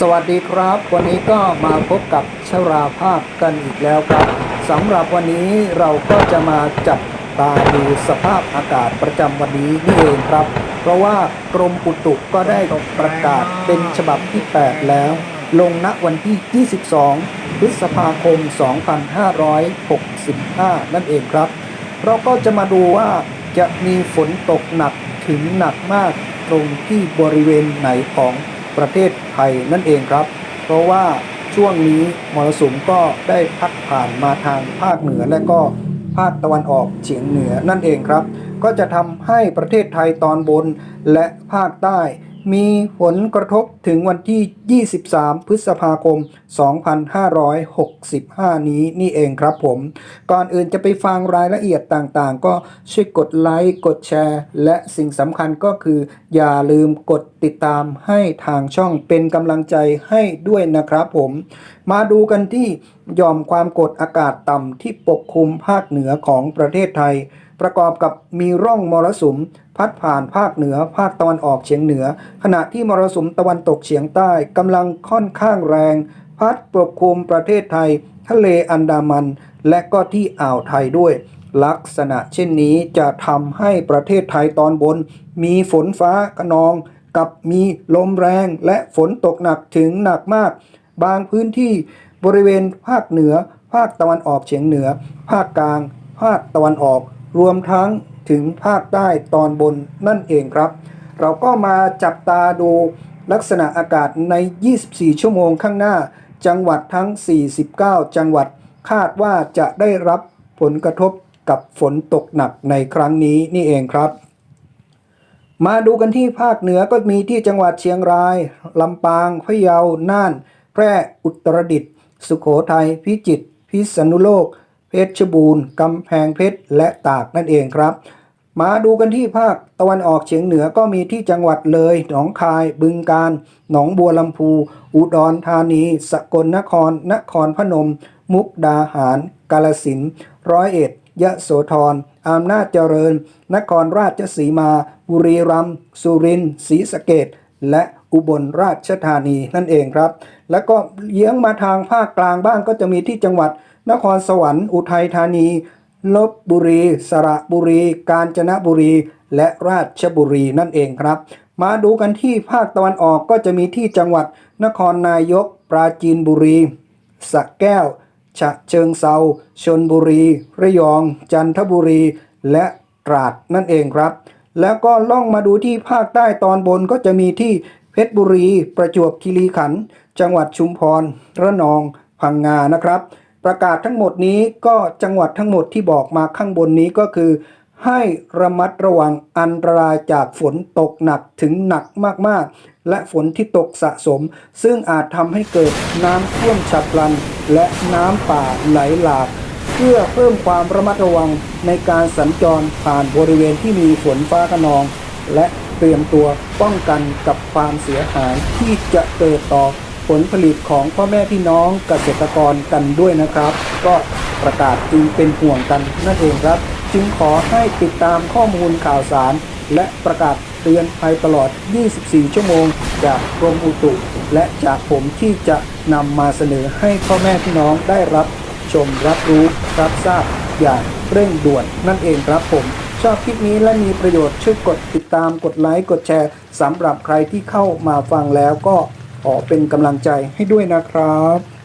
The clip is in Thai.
สวัสดีครับ วันนี้ก็มาพบกับชราภาพกันอีกแล้วครับสำหรับวันนี้เราก็จะมาจับตาดูสภาพอากาศประจำวันนี้นี่เองครับ เพราะว่ากรมอุตุก็ได้ประกาศเป็นฉบับที่ 8 แล้ว ลงณวันที่ 22 พฤษภาคม 2565 นั่นเองครับ เราก็จะมาดูว่าจะมีฝนตกหนักถึงหนักมากตรงที่บริเวณไหนของ ประเทศไทยนั่นเองครับ เพราะว่าช่วงนี้มรสุมก็ได้พัดผ่านมาทางภาคเหนือและก็ภาคตะวันออกเฉียงเหนือนั่นเองครับ ก็จะทำให้ประเทศไทยตอนบนและภาคใต้ มีผลกระทบถึงวันที่ 23 พฤษภาคม 2565 นี้นี่เองครับผม ก่อนอื่นจะไปฟังรายละเอียดต่างๆ ก็ช่วยกดไลค์ กดแชร์ และสิ่งสำคัญก็คือ อย่าลืมกดติดตามให้ทางช่องเป็นกำลังใจให้ด้วยนะครับผม มาดูกันที่ยอมความกดอากาศต่ำที่ปกคลุมภาคเหนือของประเทศไทย ประกอบกับมีร่องมรสุม พัดผ่านภาคเหนือ ภาคตะวันออกเฉียงเหนือ ขณะที่มรสุมตะวันตกเฉียงใต้กำลังค่อนข้างแรง พัดปกคลุมประเทศไทย ทะเลอันดามัน และก็ที่อ่าวไทยด้วย ลักษณะเช่นนี้จะทำให้ประเทศไทยตอนบน มีฝนฟ้าขนอง กับมีลมแรงและฝนตกหนักถึงหนักมาก บางพื้นที่บริเวณภาคเหนือ ภาคตะวันออกเฉียงเหนือ ภาคกลาง ภาคตะวันออก รวมทั้งถึงภาคใต้ตอนบนนั่นเองครับ เราก็มาจับตาดูลักษณะอากาศใน 24 ชั่วโมงข้างหน้า จังหวัดทั้ง 49 จังหวัดคาดว่าจะได้รับผลกระทบกับฝนตกหนักในครั้งนี้นี่เองครับ มาดูกันที่ภาคเหนือก็มีที่จังหวัดเชียงราย ลำปาง พะเยา น่าน แพร่ อุตรดิตถ์ สุโขทัย พิจิตร พิษณุโลก เพชรบูรณ์กำแพงเพชรและตากนั่นเองครับ มาดูกันที่ภาคตะวันออกเฉียงเหนือก็มีที่จังหวัดเลย หนองคาย บึงกาฬ หนองบัวลำพู อุดรธานี สกลนคร นครพนม มุกดาหาร กาลสิน ร้อยเอ็ด ยะโสธรอำนาจเจริญ นครราชสีมา บุรีรัมย์ สุรินทร์ ศรีสะเกดและอุบลราชธานีนั่นเองครับ แล้วก็เยื้องมาทางภาคกลางบ้างก็จะมีที่จังหวัด นครสวรรค์ อุทัยธานี ลบบุรี สระบุรี กาญจนบุรี และราชบุรีนั่นเองครับ มาดูกันที่ภาคตะวันออกก็จะมีที่จังหวัด นครนายก ปราจีนบุรีสระแก้ว ฉะเชิงเซาชนบุรี ระยอง จันทบุรี และตราดนั่นเองครับ แล้วก็ล่องมาดูที่ภาคใต้ตอนบนก็จะมีที่เพชรบุรี ประจวบคีรีขันธ์จังหวัดชุมพร ระนอง พังงานะครับ ประกาศทั้งหมดนี้ก็จังหวัดทั้งหมดที่บอกมาข้างบนนี้ก็คือ ให้ระมัดระวังอันตรายจากฝนตกหนักถึงหนักมากๆ และฝนที่ตกสะสม ซึ่งอาจทำให้เกิดน้ำท่วมฉับพลัน และน้ำป่าไหลหลากเพื่อเพิ่มความระมัดระวังในการสัญจรผ่านบริเวณที่มีฝนฟ้าขนอง และเตรียมตัวป้องกันกับความเสียหายที่จะเกิดต่อ ผลผลิตของพ่อแม่พี่น้องเกษตรกรกันด้วยนะครับ ก็ประกาศจึงเป็นห่วงกันนั่นเองครับ จึงขอให้ติดตามข้อมูลข่าวสาร และประกาศเตือนภัยตลอด 24 ชั่วโมง จากกรมอุตุ และจากผมที่จะนำมาเสนอให้พ่อแม่พี่น้องได้รับชมรับรู้รับทราบอย่างเร่งด่วนนั่นเองครับผม ชอบคลิปนี้และมีประโยชน์ช่วยกดติดตามกดไลค์กดแชร์สำหรับใครที่เข้ามาฟังแล้วก็ ขอเป็นกำลังใจให้ด้วยนะครับ